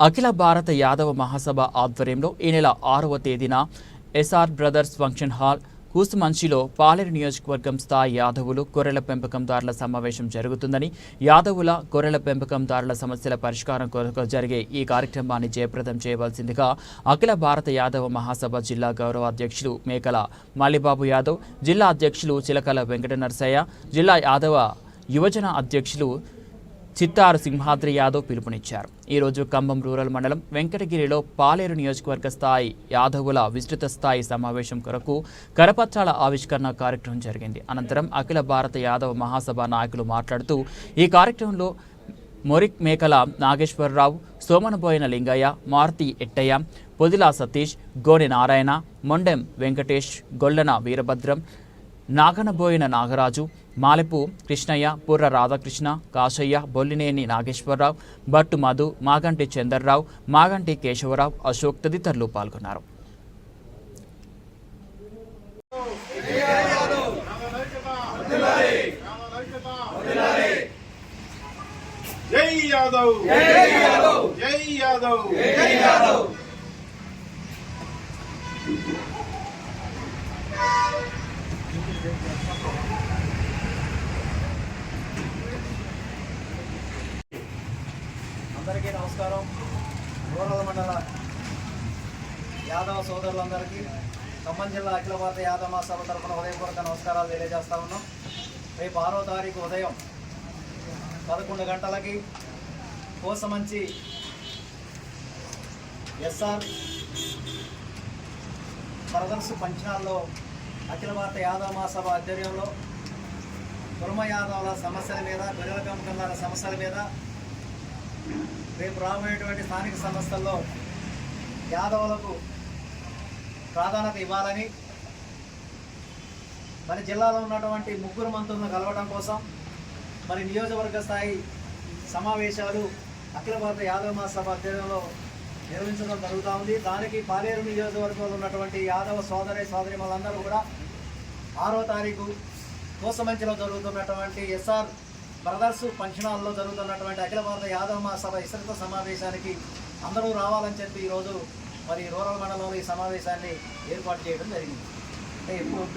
అఖిల భారత యాదవ మహాసభ ఆధ్వర్యంలో ఈ నెల ఆరవ తేదీన ఎస్ఆర్ బ్రదర్స్ ఫంక్షన్ హాల్ కూసుమంచిలో పాలేరు నియోజకవర్గం స్థాయి యాదవులు గొర్రెల పెంపకందారుల సమావేశం జరుగుతుందని యాదవుల గొర్రెల పెంపకందారుల సమస్యల పరిష్కారం కొరకు జరిగే ఈ కార్యక్రమాన్ని జయప్రదం చేయవలసిందిగా అఖిల భారత యాదవ మహాసభ జిల్లా గౌరవ అధ్యక్షులు మేకల మల్లిబాబు యాదవ్ జిల్లా అధ్యక్షులు చిలకల వెంకట నరసయ్య జిల్లా యాదవ యువజన అధ్యక్షులు చిత్తారు సింహాద్రి యాదవ్ పిలుపునిచ్చారు. ఈరోజు ఖమ్మం రూరల్ మండలం వెంకటగిరిలో పాలేరు నియోజకవర్గ స్థాయి యాదవుల విస్తృత స్థాయి సమావేశం కొరకు కరపత్రాల ఆవిష్కరణ కార్యక్రమం జరిగింది. అనంతరం అఖిల భారత యాదవ మహాసభ నాయకులు మాట్లాడుతూ ఈ కార్యక్రమంలో మొరిక్ మేకల నాగేశ్వరరావు సోమనబోయిన లింగయ్య మారుతి ఎట్టయ్య పొదిలా సతీష్ గోనె నారాయణ మొండెం వెంకటేష్ గొల్లన వీరభద్రం నాగనబోయిన నాగరాజు మాలెపు కృష్ణయ్య పుర్ర రాధాకృష్ణ కాశయ్య బొల్లినేని నాగేశ్వరరావు భట్టు మధు మాగంటి చందర్రావు మాగంటి కేశవరావు అశోక్ తదితరులు పాల్గొన్నారు. జై యాదవ్! జై యాదవ్! జై యాదవ్! జై యాదవ్ అందరికీ నమస్కారం. రూరల్ మండల యాదవ సోదరులందరికీ ఖమ్మం జిల్లా అఖిల భారత యాదవ మహాసభ తరఫున హృదయపూర్వక నమస్కారాలు తెలియజేస్తా ఉన్నాం. రేపు ఆరో తారీఖు ఉదయం పదకొండు గంటలకి కోసమంచి ఎస్ఆర్ బ్రదర్స్ పంచనాల్లో అఖిల భారత యాదవ మహాసభ ఆధ్వర్యంలో కుర్మ యాదవుల సమస్యల మీద గొర్రెల పెంపకందారుల సమస్యల మీద రేపు రాబోయేటువంటి స్థానిక సంస్థల్లో యాదవులకు ప్రాధాన్యత ఇవ్వాలని మరి జిల్లాలో ఉన్నటువంటి ముగ్గురు మంత్రులను కలవడం కోసం మరి నియోజకవర్గ స్థాయి సమావేశాలు అఖిల భారత యాదవ మహాసభ అధ్యయనంలో నిర్వహించడం జరుగుతూ ఉంది. దానికి పాలేరు నియోజకవర్గంలో ఉన్నటువంటి యాదవ సోదరి సోదరి వాళ్ళందరూ కూడా ఆరో తారీఖు కోసమంచిలో జరుగుతున్నటువంటి ఎస్ఆర్ బ్రదర్స్ ఫంక్షన్ హాల్లో జరుగుతున్నటువంటి అఖిల భారత యాదవ మహాసభ విస్తృత సమావేశానికి అందరూ రావాలని చెప్పి ఈరోజు మరి రూరల్ మండలంలో ఈ సమావేశాన్ని ఏర్పాటు చేయడం జరిగింది.